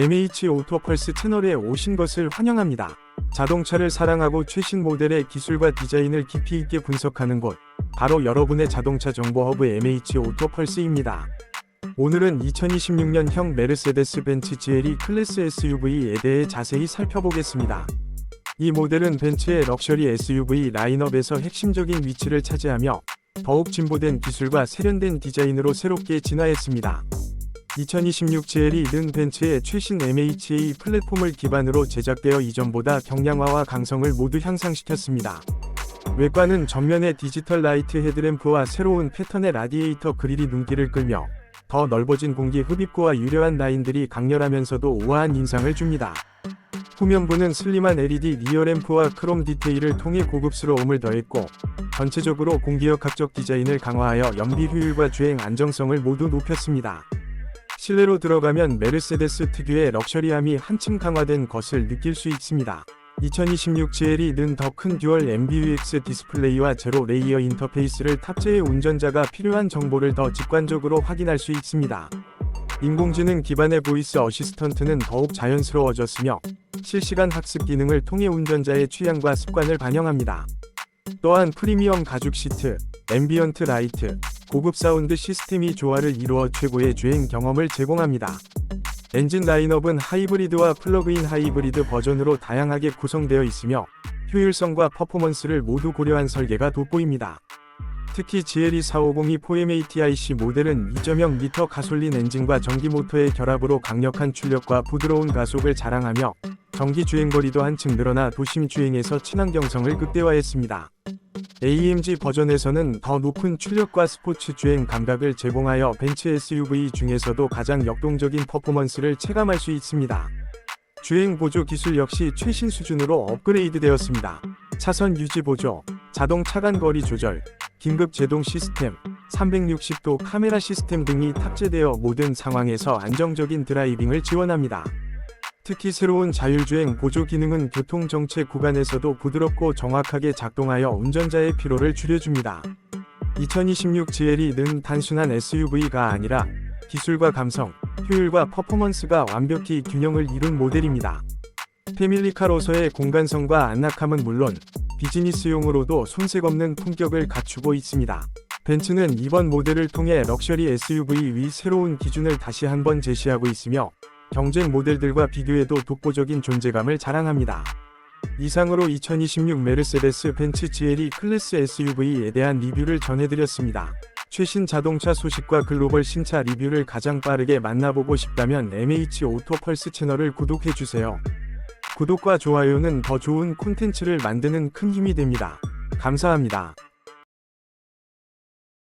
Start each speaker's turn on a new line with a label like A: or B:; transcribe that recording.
A: MH 오토펄스 채널에 오신 것을 환영합니다. 자동차를 사랑하고 최신 모델의 기술과 디자인을 깊이 있게 분석하는 곳, 바로 여러분의 자동차 정보 허브 MH 오토펄스입니다. 오늘은 2026년형 메르세데스 벤츠 GLE 클래스 SUV에 대해 자세히 살펴보겠습니다. 이 모델은 벤츠의 럭셔리 SUV 라인업에서 핵심적인 위치를 차지하며 더욱 진보된 기술과 세련된 디자인으로 새롭게 진화했습니다. 2026 GLE는 벤츠의 최신 MHA 플랫폼을 기반으로 제작되어 이전보다 경량화와 강성을 모두 향상시켰습니다. 외관은 전면의 디지털 라이트 헤드램프와 새로운 패턴의 라디에이터 그릴이 눈길을 끌며 더 넓어진 공기 흡입구와 유려한 라인들이 강렬하면서도 우아한 인상을 줍니다. 후면부는 슬림한 LED 리어램프와 크롬 디테일을 통해 고급스러움을 더했고 전체적으로 공기역학적 디자인을 강화하여 연비 효율과 주행 안정성을 모두 높였습니다. 실내로 들어가면 메르세데스 특유의 럭셔리함이 한층 강화된 것을 느낄 수 있습니다. 2026 GLE는 더 큰 듀얼 MBUX 디스플레이와 제로 레이어 인터페이스를 탑재해 운전자가 필요한 정보를 더 직관적으로 확인할 수 있습니다. 인공지능 기반의 보이스 어시스턴트는 더욱 자연스러워졌으며 실시간 학습 기능을 통해 운전자의 취향과 습관을 반영합니다. 또한 프리미엄 가죽 시트, 앰비언트 라이트, 고급 사운드 시스템이 조화를 이루어 최고의 주행 경험을 제공합니다. 엔진 라인업은 하이브리드와 플러그인 하이브리드 버전으로 다양하게 구성되어 있으며 효율성과 퍼포먼스를 모두 고려한 설계가 돋보입니다. 특히 E GLE450이 4MATIC 모델은 2.0L 가솔린 엔진과 전기 모터의 결합으로 강력한 출력과 부드러운 가속을 자랑하며 전기 주행 거리도 한층 늘어나 도심 주행에서 친환경성을 극대화했습니다. AMG 버전에서는 더 높은 출력과 스포츠 주행 감각을 제공하여 벤츠 SUV 중에서도 가장 역동적인 퍼포먼스를 체감할 수 있습니다. 주행 보조 기술 역시 최신 수준으로 업그레이드 되었습니다. 차선 유지 보조, 자동 차간 거리 조절, 긴급 제동 시스템, 360도 카메라 시스템 등이 탑재되어 모든 상황에서 안정적인 드라이빙을 지원합니다. 특히 새로운 자율주행 보조 기능은 교통 정체 구간에서도 부드럽고 정확하게 작동하여 운전자의 피로를 줄여줍니다. 2026 GLE는 단순한 SUV가 아니라 기술과 감성, 효율과 퍼포먼스가 완벽히 균형을 이룬 모델입니다. 패밀리카로서의 공간성과 안락함은 물론 비즈니스용으로도 손색 없는 품격을 갖추고 있습니다. 벤츠는 이번 모델을 통해 럭셔리 SUV 위 새로운 기준을 다시 한번 제시하고 있으며 경쟁 모델들과 비교해도 독보적인 존재감을 자랑합니다. 이상으로 2026 메르세데스 벤츠 GLE 클래스 SUV에 대한 리뷰를 전해드렸습니다. 최신 자동차 소식과 글로벌 신차 리뷰를 가장 빠르게 만나보고 싶다면 MH 오토펄스 채널을 구독해주세요. 구독과 좋아요는 더 좋은 콘텐츠를 만드는 큰 힘이 됩니다. 감사합니다.